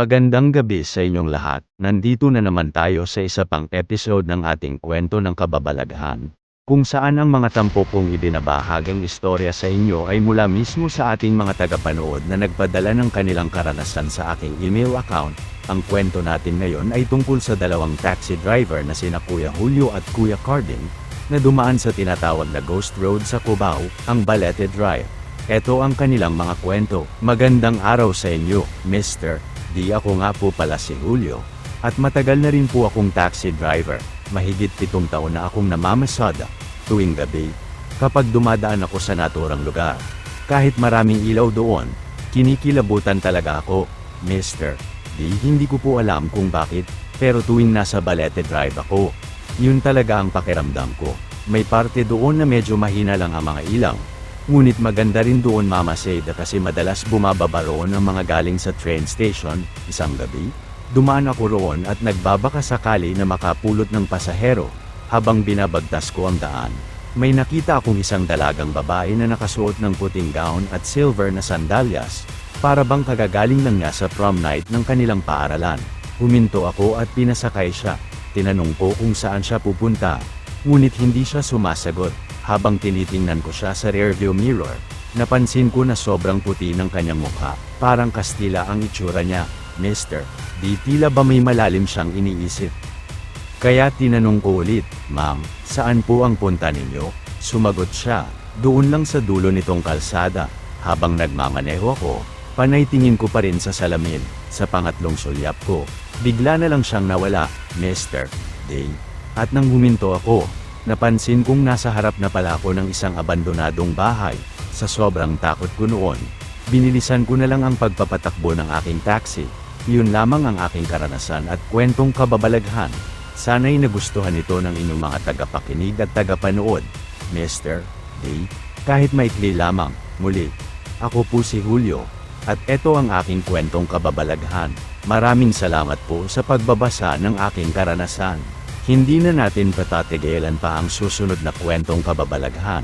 Magandang gabi sa inyong lahat. Nandito na naman tayo sa isa pang episode ng ating kwento ng kababalaghan. Kung saan ang mga tampo kong ibinabahagang istorya sa inyo ay mula mismo sa ating mga tagapanood na nagpadala ng kanilang karanasan sa aking email account. Ang kwento natin ngayon ay tungkol sa dalawang taxi driver na sina Kuya Julio at Kuya Carding, na dumaan sa tinatawag na Ghost Road sa Cubao, ang Balete Drive. Ito ang kanilang mga kwento. Magandang araw sa inyo, Mr. Di ako nga po pala si Julio. At matagal na rin po akong taxi driver. Mahigit pitong taon na akong namamasada. Tuwing gabi. Kapag dumadaan ako sa naturang lugar. Kahit maraming ilaw doon. Kinikilabutan talaga ako. Mister. Di hindi ko po alam kung bakit. Pero tuwing nasa Balete Drive ako. Yun talaga ang pakiramdam ko. May parte doon na medyo mahina lang ang mga ilaw. Ngunit maganda rin doon Mama Seda kasi madalas bumababa roon ang mga galing sa train station, isang gabi. Dumaan ako roon at nagbabaka sakali na makapulot ng pasahero, habang binabagtas ko ang daan. May nakita akong isang dalagang babae na nakasuot ng puting gown at silver na sandalyas, para bang kagagaling lang niya sa prom night ng kanilang paaralan. Huminto ako at pinasakay siya. Tinanong ko kung saan siya pupunta. Ngunit hindi siya sumasagot. Habang tinitingnan ko siya sa rearview mirror, napansin ko na sobrang puti ng kanyang mukha. Parang Kastila ang itsura niya. Mister, di tila ba may malalim siyang iniisip? Kaya tinanong ko ulit, Ma'am, saan po ang punta ninyo? Sumagot siya, doon lang sa dulo nitong kalsada. Habang nagmamaneho ako, panay tingin ko pa rin sa salamin, sa pangatlong sulyap ko. Bigla na lang siyang nawala, Mr. Day. At nang huminto ako, napansin kong nasa harap na pala ako ng isang abandonadong bahay. Sa sobrang takot ko noon, binilisan ko na lang ang pagpapatakbo ng aking taxi. Yun lamang ang aking karanasan at kwentong kababalaghan. Sana'y nagustuhan ito ng inyong mga tagapakinig at tagapanood. Mr. D. Kahit maikli lamang, muli. Ako po si Julio. At ito ang aking kwentong kababalaghan. Maraming salamat po sa pagbabasa ng aking karanasan. Hindi na natin patatigilan pa ang susunod na kwentong kababalaghan.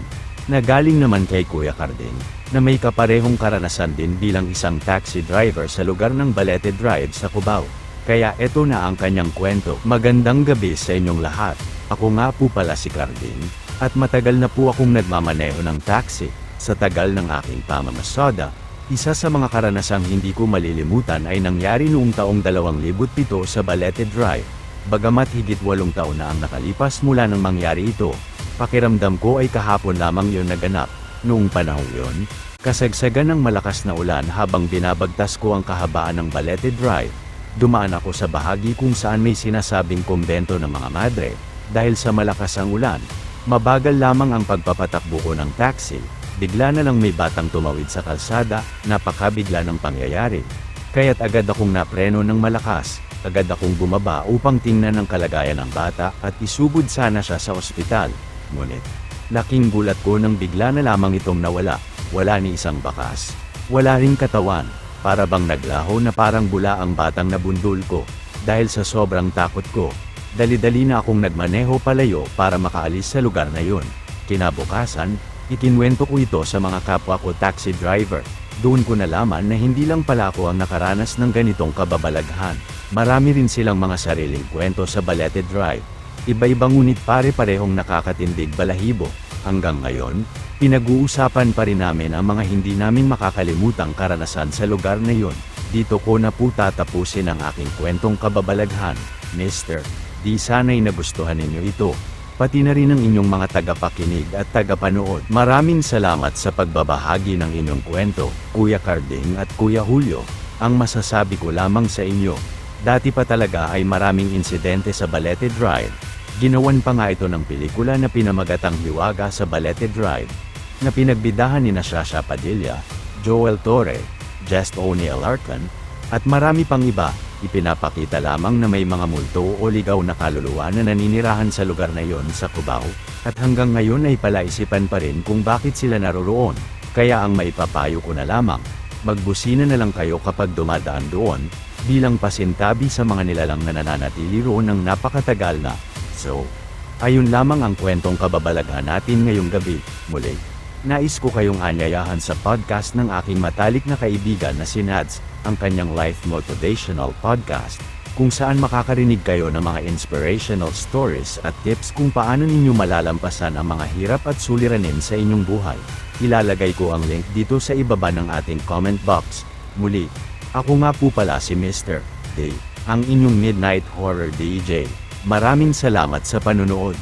Na galing naman kay Kuya Carding, na may kaparehong karanasan din bilang isang taxi driver sa lugar ng Balete Drive sa Cubao. Kaya eto na ang kanyang kwento. Magandang gabi sa inyong lahat. Ako nga po pala si Carding, at matagal na po akong nagmamaneho ng taxi. Sa tagal ng aking pamamasada, isa sa mga karanasang hindi ko malilimutan ay nangyari noong taong 2007 sa Balete Drive. Bagamat higit walong taon na ang nakalipas mula nang mangyari ito, pakiramdam ko ay kahapon lamang yon naganap. Noong panahon yon, kasagsagan ng malakas na ulan habang binabagtas ko ang kahabaan ng Balete Drive. Dumaan ako sa bahagi kung saan may sinasabing kumbento ng mga madre, dahil sa malakas ang ulan. Mabagal lamang ang pagpapatakbo ko ng taxi, bigla na lang may batang tumawid sa kalsada, napakabigla ng pangyayari. Kaya't agad akong napreno ng malakas, agad akong bumaba upang tingnan ang kalagayan ng bata at isugod sana siya sa ospital. Ngunit, laking gulat ko nang bigla na lamang itong nawala, wala ni isang bakas. Wala ring katawan, para bang naglaho na parang bula ang batang nabundol ko. Dahil sa sobrang takot ko, dali-dali na akong nagmaneho palayo para makaalis sa lugar na yun. Kinabukasan, ikinwento ko ito sa mga kapwa ko taxi driver. Doon ko nalaman na hindi lang pala ako ang nakaranas ng ganitong kababalaghan. Marami rin silang mga sariling kwento sa Balete Drive. Iba-iba ngunit pare-parehong nakakatindig balahibo. Hanggang ngayon, pinag-uusapan pa rin namin ang mga hindi namin makakalimutang karanasan sa lugar na yon. Dito ko na po tatapusin ang aking kwentong kababalaghan, Mr. Di sana'y nagustuhan ninyo ito. Pati na rin ang inyong mga tagapakinig at tagapanood. Maraming salamat sa pagbabahagi ng inyong kwento, Kuya Carding at Kuya Julio. Ang masasabi ko lamang sa inyo, dati pa talaga ay maraming insidente sa Balete Drive. Ginawan pa nga ito ng pelikula na pinamagatang Hiwaga sa Balete Drive, na pinagbidahan ni Shasha Padilla, Joel Torre, Just O'Neil Arcan, at marami pang iba, ipinapakita lamang na may mga multo o ligaw na kaluluwa na naninirahan sa lugar na yon sa Cubao, at hanggang ngayon ay palaisipan pa rin kung bakit sila naroroon, kaya ang maipapayo ko na lamang, magbusina na lang kayo kapag dumadaan doon, bilang pasintabi sa mga nilalang na nananatili roon ng napakatagal na. So, ayun lamang ang kwentong kababalaghan natin ngayong gabi, muli. Nais ko kayong anyayahan sa podcast ng aking matalik na kaibigan na si Nads, ang kanyang life motivational podcast, kung saan makakarinig kayo ng mga inspirational stories at tips kung paano ninyo malalampasan ang mga hirap at suliranin sa inyong buhay. Ilalagay ko ang link dito sa ibaba ng ating comment box. Muli, ako nga po pala si Mr. Day, ang inyong Midnight Horror DJ. Maraming salamat sa panunood.